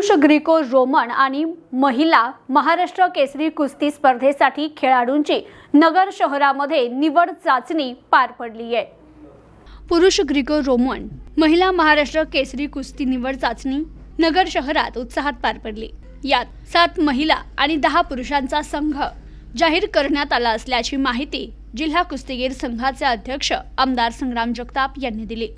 पुरुष Greco Roman आणि महिला महाराष्ट्र केसरी कुस्ती स्पर्धेसाठी खेळाडूंची नगर शहरामध्ये निवड चाचणी पार पडली आहे. पुरुष ग्रीको रोमन महिला महाराष्ट्र केसरी कुस्ती निवड चाचणी नगर शहरात उत्साहात पार पडली. यात सात महिला आणि दहा पुरुषांचा संघ जाहीर करण्यात आला असल्याची माहिती जिल्हा कुस्तीगीर संघाचे अध्यक्ष आमदार संग्राम जगताप यांनी दिली.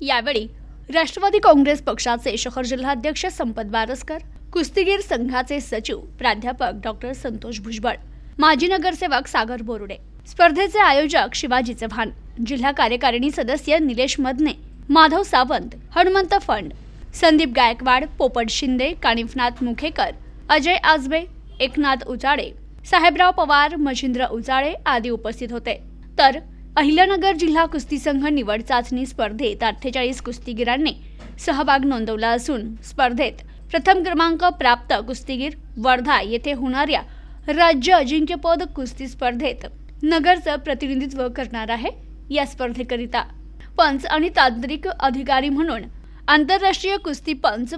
यावेळी राष्ट्रवादी काँग्रेस पक्षाचे शहर जिल्हाध्यक्ष संपत बारसकर कुस्तीगीर संघाचे सचिव प्राध्यापक डॉक्टर संतोष भुजबळ माजी नगरसेवक सागर बोरुडे. स्पर्धेचे आयोजक शिवाजी चव्हाण जिल्हा कार्यकारिणी सदस्य निलेश मदने माधव सावंत हनुमंत फंड संदीप गायकवाड पोपट शिंदे कानिफनाथ मुखेकर अजय आजबे एकनाथ उचाळे साहेबराव पवार मजिंद्र उचाळे आदी उपस्थित होते. तर अहिल्यानगर जिल्हा कुस्ती संघ निवड चाचणी स्पर्धेत अठ्ठेचाळीस कुस्तीगीरांनी सहभाग नोंदवला असून स्पर्धेत प्रथम क्रमांक प्राप्त कुस्तीगीर वर्धा येथे होणाऱ्या राज्य अजिंक्यपद कुस्ती स्पर्धेत नगरचं प्रतिनिधित्व करणार आहे या स्पर्धेकरिता. पंच आणि तांत्रिक अधिकारी म्हणून आंतरराष्ट्रीय कुस्ती पंच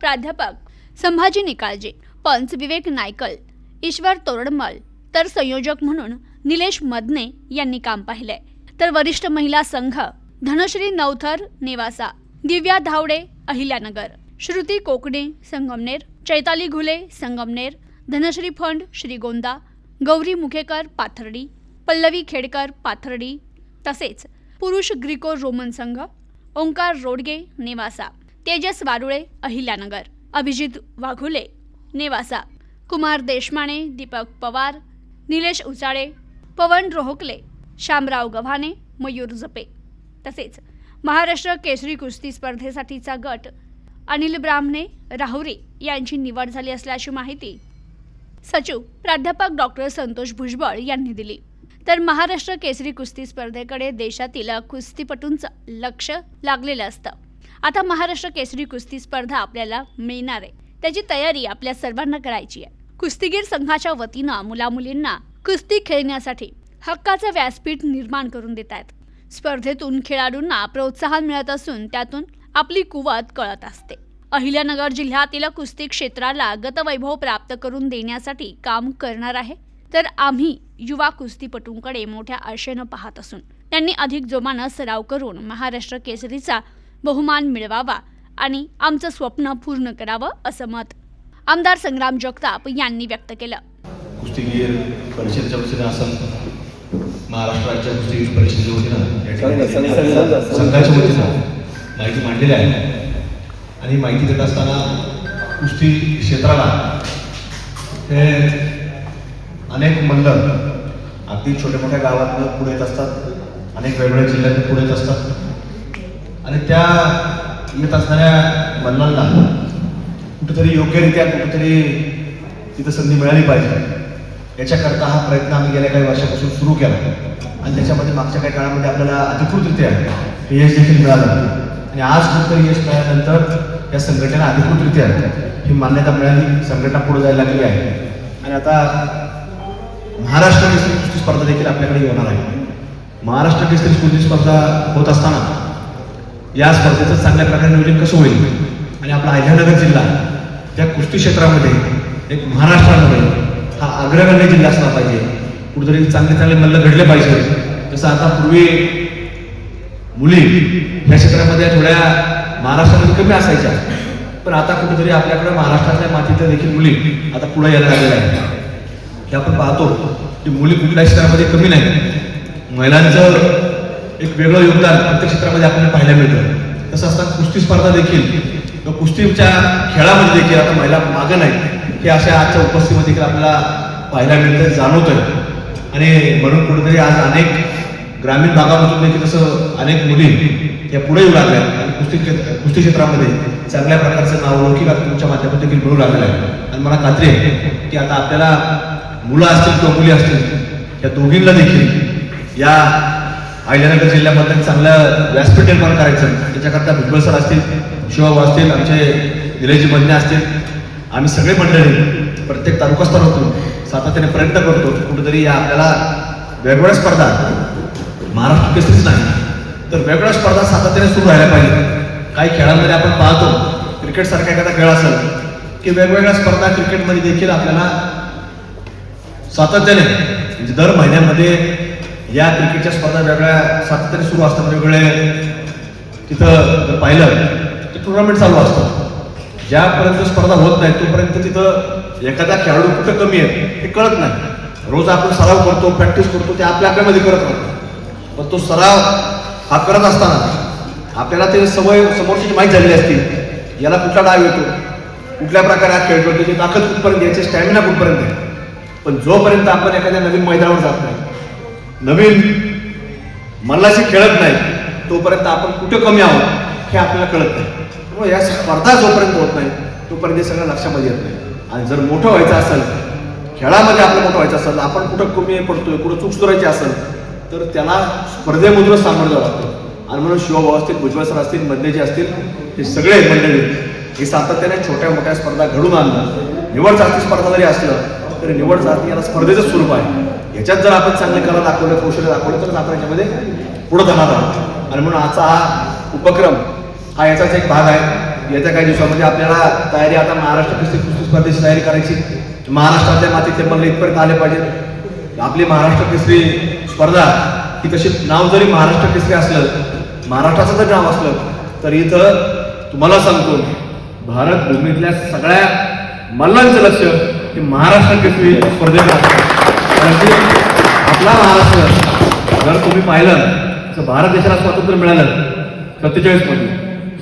प्राध्यापक संभाजी निकाळजे पंच विवेक नायकल ईश्वर तोरडमल तर संयोजक म्हणून निलेश मदने यांनी काम पाहिले तर वरिष्ठ महिला संघ धनश्री नवथर नेवासा दिव्या धावडे अहिल्यानगर. श्रुती कोकणे संगमनेर. चैताली घुले संगमनेर. धनश्री फंड श्रीगोंदा. गौरी मुखेकर पाथर्डी. पल्लवी खेडकर पाथर्डी. तसेच पुरुष ग्रिको रोमन संघ ओंकार रोडगे नेवासा. तेजस वारुळे अहिल्यानगर. अभिजित वाघुले नेवासा. कुमार देशमाने दीपक पवार. निलेश उचाळे पवन रोहकले शामराव गव्हाणे मयूर जपे. तसेच महाराष्ट्र केसरी कुस्ती स्पर्धेसाठीचा गट अनिल ब्राह्मणे राहुरी यांची निवड झाली असल्याची माहिती सचिव प्राध्यापक डॉक्टर संतोष भुजबळ यांनी दिली. तर महाराष्ट्र केसरी कुस्ती स्पर्धेकडे देशातील कुस्तीपटूंचं लक्ष लागलेलं असतं. आता महाराष्ट्र केसरी कुस्ती स्पर्धा आपल्याला मिळणार आहे. त्याची तयारी आपल्या सर्वांना करायची आहे. कुस्तीगीर संघाच्या वतीनं मुलामुलींना कुस्ती खेळण्यासाठी हक्काचं व्यासपीठ निर्माण करून देत आहेत. स्पर्धेतून खेळाडूंना प्रोत्साहन मिळत असून त्यातून आपली कुवत कळत असते. अहिल्यानगर जिल्ह्यातील कुस्ती क्षेत्राला गतवैभव प्राप्त करून देण्यासाठी काम करणार आहे. तर आम्ही युवा कुस्तीपटूंकडे मोठ्या आशेनं पाहत असून त्यांनी अधिक जोमानं सराव करून महाराष्ट्र केसरीचा बहुमान मिळवावा आणि आमचं स्वप्न पूर्ण करावं असं मत आमदार संग्राम जगताप यांनी व्यक्त केलं. कुस्तीगीर परिषदेच्या वतीनं असं महाराष्ट्र राज्य कुस्तीगीर परिषदेच्या वतीनं संघाच्या वतीनं माहिती मांडलेली आहे. आणि माहिती देत असताना कुस्ती क्षेत्राला हे अनेक मल्ल अगदी छोट्या मोठ्या गावातनं पुढे येत असतात. अनेक वेगवेगळ्या जिल्ह्यातून पुढे येत असतात. आणि त्या येत असणाऱ्या मल्लांना कुठेतरी योग्यरित्या कुठेतरी तिथं संधी मिळाली पाहिजे. याच्याकरता हा प्रयत्न आम्ही गेल्या काही वर्षापासून सुरू केला. आणि त्याच्यामध्ये मागच्या काही काळामध्ये आपल्याला अधिकृतरित्या हे यश देखील मिळालं. आणि आज नंतर यश मिळाल्यानंतर या संघटनेला अधिकृतरित्या ही मान्यता मिळाली. संघटना पुढे जायला लागली आहे. आणि आता महाराष्ट्र केसरी कुस्ती स्पर्धा देखील आपल्याकडे येणार आहे. महाराष्ट्र केसरी कुस्ती स्पर्धा होत असताना या स्पर्धेचं चांगल्या प्रकारे नियोजन कसं होईल? आणि आपला अहिल्यानगर जिल्हा त्या कुस्ती क्षेत्रामध्ये एक महाराष्ट्रामध्ये हा अग्रगण्य जिल्हा असला पाहिजे. कुठेतरी चांगले चांगले मल्ल घडले पाहिजे. जसं आता पूर्वी मुली या क्षेत्रामध्ये थोड्या महाराष्ट्रामध्ये कमी असायच्या. पण आता कुठेतरी आपल्याकडे महाराष्ट्रातल्या मातीतल्या देखील मुली आता पुढे यायला लागलेल्या आहेत. हे आपण पाहतो की मुली कुठल्या क्षेत्रामध्ये कमी नाही महिलांचं एक वेगळं योगदान प्रत्येक क्षेत्रामध्ये आपल्याला पाहायला मिळतं. तसं असताना कुस्ती स्पर्धा देखील किंवा कुस्तीच्या खेळामध्ये देखील आता महिला मागं नाही हे अशा आजच्या उपस्थितीमध्ये देखील आपल्याला पाहायला मिळतं जाणवतंय. आणि म्हणून कुठेतरी आज अनेक ग्रामीण भागामधून देखील जसं अनेक मुली या पुढे येऊ लागल्या आणि कुस्ती क्षेत्र- कुस्ती क्षेत्रामध्ये चांगल्या प्रकारचं नाव आता तुमच्या माध्यमातून देखील मिळू लागलं आहे. आणि मला खात्री आहे की आता आपल्याला मुलं असतील किंवा मुली असतील या दोघींना देखील या अहिल्यानगर जिल्ह्यामध्ये चांगलं व्यासपीठ निर्माण करायचं त्याच्याकरता भुजबळ सर असतील शिवभाऊ असतील आमचे निलेशजी मधने असतील आम्ही सगळे मंडळी प्रत्येक तालुका होतो सातत्याने प्रयत्न करतो कुठेतरी या आपल्याला वेगवेगळ्या स्पर्धा महाराष्ट्र केसरीच नाही तर वेगवेगळ्या स्पर्धा सातत्याने सुरू व्हायला पाहिजे. काही खेळांमध्ये आपण पाहतो क्रिकेट सारखा एखादा खेळ असेल की वेगवेगळ्या स्पर्धा क्रिकेटमध्ये देखील आपल्याला सातत्याने म्हणजे दर महिन्यामध्ये या क्रिकेटच्या स्पर्धा वेगळ्या सातत्याने सुरू असतात वेगवेगळे. तिथं जर पाहिलं टुर्नामेंट चालू असतं. ज्यापर्यंत स्पर्धा होत नाही तोपर्यंत तिथं एखादा खेळाडू कुठं कमी आहे हे कळत नाही. रोज आपण सराव करतो प्रॅक्टिस करतो ते आपल्या आपल्यामध्ये करत राहतो. पण तो सराव हा करत असताना आपल्याला ते सवय समोरची जी माहीत झालेली असते याला कुठला डाव येतो कुठल्या प्रकारे हा खेळ त्याची ताकद कुठपर्यंत याची स्टॅमिना कुठपर्यंत आहे. पण जोपर्यंत आपण एखाद्या नवीन मैदानावर जात नाही नवीन मल्लाशी खेळत नाही तोपर्यंत आपण कुठे कमी आहोत हे आपल्याला कळत नाही. त्यामुळे या स्पर्धा जोपर्यंत होत नाही तोपर्यंत हे सगळं लक्षामध्ये येत नाही. आणि जर मोठं व्हायचं असेल खेळामध्ये आपलं मोठं व्हायचं असेल आपण कुठं कमी पडतोय कुठं चूक सुधारायची असेल तर त्याला स्पर्धेमधूनच सामोरं जावं लागतं. आणि म्हणून शिवभाऊ असतील भुजबळ सर असतील मधले जे असतील हे सगळे मंडळी हे सातत्याने छोट्या मोठ्या स्पर्धा घडून आणलं. निवड चाचणी स्पर्धा जरी असलं तरी निवड चाचणी याला स्पर्धेचं स्वरूप आहे. याच्यात जर आपण चांगले कला दाखवलं कौशल्य दाखवलं तर आपण याच्यामध्ये पुढं जाणार आहोत. आणि म्हणून आजचा हा उपक्रम हा याचाच एक भाग आहे. येत्या काही दिवसामध्ये आपल्याला तयारी आता महाराष्ट्र कुस्ती कुस्ती स्पर्धेची तयारी करायची. महाराष्ट्राच्या मातीचे मल्ल इथपर्यंत आले पाहिजे आपली महाराष्ट्र केसरी स्पर्धा ही तशी नाव जरी महाराष्ट्र केसरी असलं महाराष्ट्राचं जर नाव असलं तर इथं तुम्हाला सांगतो भारत भूमीतल्या सगळ्या मल्लांचं लक्ष हे महाराष्ट्र केसरी स्पर्धेत असतं कारण आपला महाराष्ट्र जर तुम्ही पाहिलं तर भारत देशाला स्वातंत्र्य मिळालं. सत्तेचाळीसमध्ये.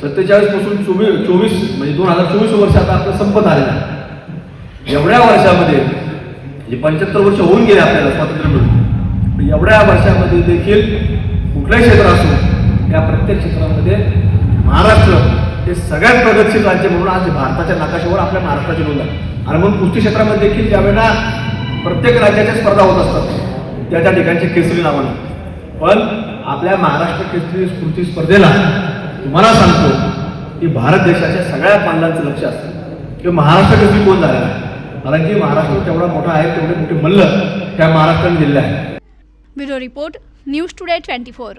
सत्तेचाळीसपासून चोवीस चोवीस म्हणजे दोन हजार चोवीस वर्ष आता आपलं संपत आलेलं आहे. एवढ्या वर्षामध्ये म्हणजे पंच्याहत्तर वर्ष होऊन गेले आपल्याला स्वातंत्र्य मिळून एवढ्या वर्षामध्ये देखील कुठलंही क्षेत्र असो या प्रत्येक क्षेत्रामध्ये महाराष्ट्र हे सगळ्यात प्रगतशील राज्य म्हणून आज भारताच्या नकाशावर आपल्या महाराष्ट्राची नोंद आहे. आणि म्हणून कुस्ती क्षेत्रामध्ये देखील ज्यावेळेला प्रत्येक राज्याच्या स्पर्धा होत असतात त्या त्या ठिकाणचे केसरी नावानं. पण आपल्या महाराष्ट्र केसरी स्मृती स्पर्धेला तुम्हाला सांगतो की भारत देशाच्या सगळ्या पांडांचं लक्ष असतं. की महाराष्ट्र केसरी कोण झालेला आहे? कारण की महाराष्ट्र तेवढा मोठा आहे तेवढे मोठे मल्ल त्या महाराष्ट्राने दिले आहे bureau report news today twenty four.